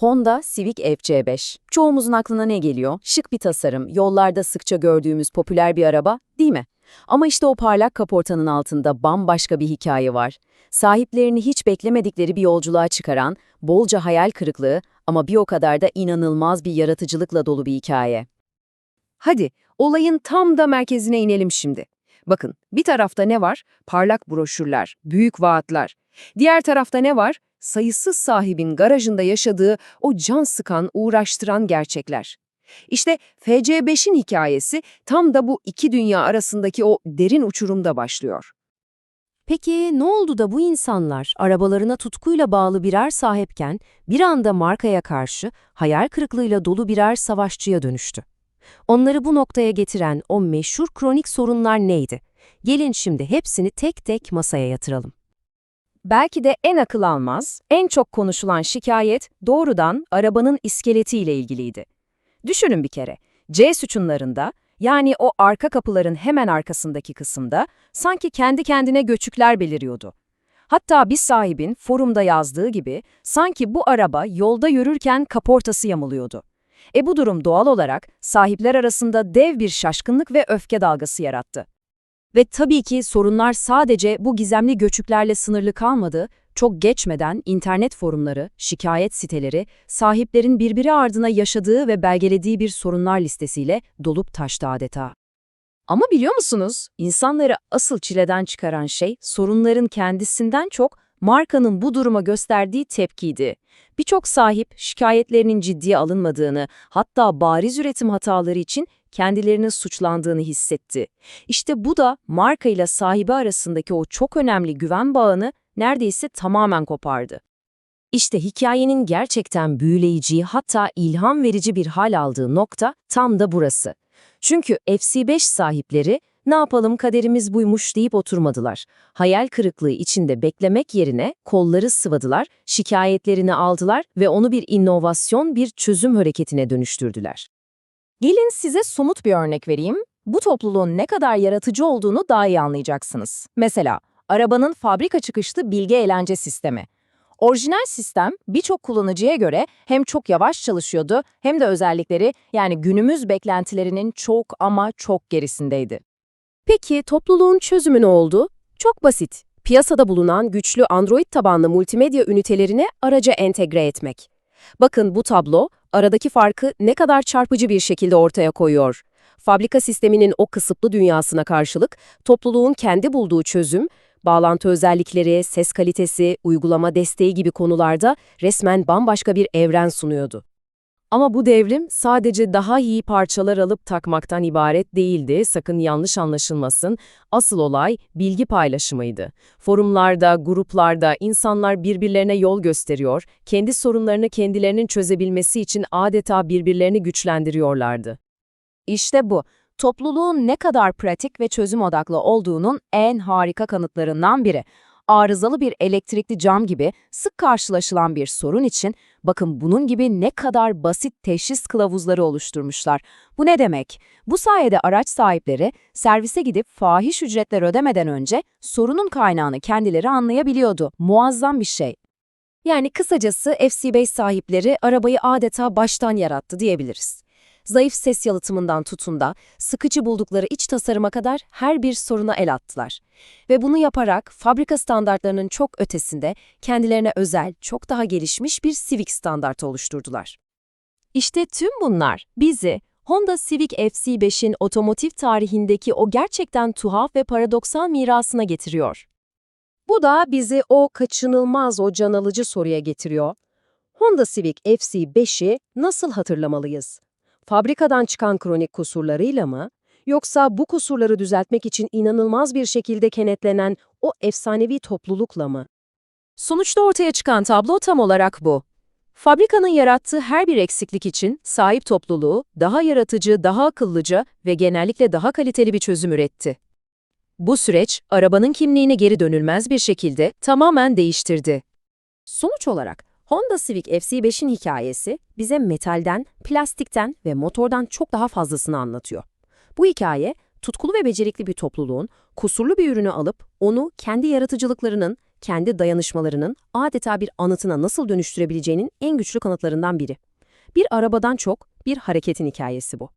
Honda Civic FC5. Çoğumuzun aklına ne geliyor? Şık bir tasarım, yollarda sıkça gördüğümüz popüler bir araba, değil mi? Ama işte o parlak kaportanın altında bambaşka bir hikaye var. Sahiplerini hiç beklemedikleri bir yolculuğa çıkaran, bolca hayal kırıklığı ama bir o kadar da inanılmaz bir yaratıcılıkla dolu bir hikaye. Hadi, olayın tam da merkezine inelim şimdi. Bakın, bir tarafta ne var? Parlak broşürler, büyük vaatler. Diğer tarafta ne var? Sayısız sahibin garajında yaşadığı o can sıkan, uğraştıran gerçekler. İşte FC5'in hikayesi tam da bu iki dünya arasındaki o derin uçurumda başlıyor. Peki ne oldu da bu insanlar arabalarına tutkuyla bağlı birer sahipken bir anda markaya karşı hayal kırıklığıyla dolu birer savaşçıya dönüştü? Onları bu noktaya getiren o meşhur kronik sorunlar neydi? Gelin şimdi hepsini tek tek masaya yatıralım. Belki de en akıl almaz, en çok konuşulan şikayet doğrudan arabanın iskeletiyle ilgiliydi. Düşünün bir kere, C sütunlarında, yani o arka kapıların hemen arkasındaki kısımda sanki kendi kendine göçükler beliriyordu. Hatta bir sahibin forumda yazdığı gibi sanki bu araba yolda yürürken kaportası yamuluyordu. E bu durum doğal olarak sahipler arasında dev bir şaşkınlık ve öfke dalgası yarattı. Ve tabii ki sorunlar sadece bu gizemli göçüklerle sınırlı kalmadı, çok geçmeden internet forumları, şikayet siteleri, sahiplerin birbiri ardına yaşadığı ve belgelediği bir sorunlar listesiyle dolup taştı adeta. Ama biliyor musunuz, insanları asıl çileden çıkaran şey sorunların kendisinden çok markanın bu duruma gösterdiği tepkiydi. Birçok sahip şikayetlerinin ciddiye alınmadığını, hatta bariz üretim hataları için kendilerinin suçlandığını hissetti. İşte bu da markayla sahibi arasındaki o çok önemli güven bağını neredeyse tamamen kopardı. İşte hikayenin gerçekten büyüleyici hatta ilham verici bir hal aldığı nokta tam da burası. Çünkü FC5 sahipleri ne yapalım kaderimiz buymuş deyip oturmadılar. Hayal kırıklığı içinde beklemek yerine kolları sıvadılar, şikayetlerini aldılar ve onu bir inovasyon, bir çözüm hareketine dönüştürdüler. Gelin size somut bir örnek vereyim. Bu topluluğun ne kadar yaratıcı olduğunu daha iyi anlayacaksınız. Mesela, arabanın fabrika çıkışlı bilgi eğlence sistemi. Orijinal sistem birçok kullanıcıya göre hem çok yavaş çalışıyordu hem de özellikleri yani günümüz beklentilerinin çok ama çok gerisindeydi. Peki topluluğun çözümü ne oldu? Çok basit. Piyasada bulunan güçlü Android tabanlı multimedya ünitelerini araca entegre etmek. Bakın bu tablo aradaki farkı ne kadar çarpıcı bir şekilde ortaya koyuyor. Fabrika sisteminin o kısıtlı dünyasına karşılık topluluğun kendi bulduğu çözüm, bağlantı özellikleri, ses kalitesi, uygulama desteği gibi konularda resmen bambaşka bir evren sunuyordu. Ama bu devrim sadece daha iyi parçalar alıp takmaktan ibaret değildi, sakın yanlış anlaşılmasın. Asıl olay bilgi paylaşımıydı. Forumlarda, gruplarda insanlar birbirlerine yol gösteriyor, kendi sorunlarını kendilerinin çözebilmesi için adeta birbirlerini güçlendiriyorlardı. İşte bu, topluluğun ne kadar pratik ve çözüm odaklı olduğunun en harika kanıtlarından biri. Arızalı bir elektrikli cam gibi sık karşılaşılan bir sorun için bakın bunun gibi ne kadar basit teşhis kılavuzları oluşturmuşlar. Bu ne demek? Bu sayede araç sahipleri servise gidip fahiş ücretler ödemeden önce sorunun kaynağını kendileri anlayabiliyordu. Muazzam bir şey. Yani kısacası FC5 sahipleri arabayı adeta baştan yarattı diyebiliriz. Zayıf ses yalıtımından tutun da sıkıcı buldukları iç tasarıma kadar her bir soruna el attılar. Ve bunu yaparak fabrika standartlarının çok ötesinde kendilerine özel, çok daha gelişmiş bir Civic standartı oluşturdular. İşte tüm bunlar bizi Honda Civic FC5'in otomotiv tarihindeki o gerçekten tuhaf ve paradoksal mirasına getiriyor. Bu da bizi o kaçınılmaz, o can alıcı soruya getiriyor. Honda Civic FC5'i nasıl hatırlamalıyız? Fabrikadan çıkan kronik kusurlarıyla mı? Yoksa bu kusurları düzeltmek için inanılmaz bir şekilde kenetlenen o efsanevi toplulukla mı? Sonuçta ortaya çıkan tablo tam olarak bu. Fabrikanın yarattığı her bir eksiklik için sahip topluluğu daha yaratıcı, daha akıllıca ve genellikle daha kaliteli bir çözüm üretti. Bu süreç, arabanın kimliğini geri dönülmez bir şekilde tamamen değiştirdi. Sonuç olarak Honda Civic FC5'in hikayesi bize metalden, plastikten ve motordan çok daha fazlasını anlatıyor. Bu hikaye, tutkulu ve becerikli bir topluluğun kusurlu bir ürünü alıp onu kendi yaratıcılıklarının, kendi dayanışmalarının adeta bir anıtına nasıl dönüştürebileceğinin en güçlü kanıtlarından biri. Bir arabadan çok bir hareketin hikayesi bu.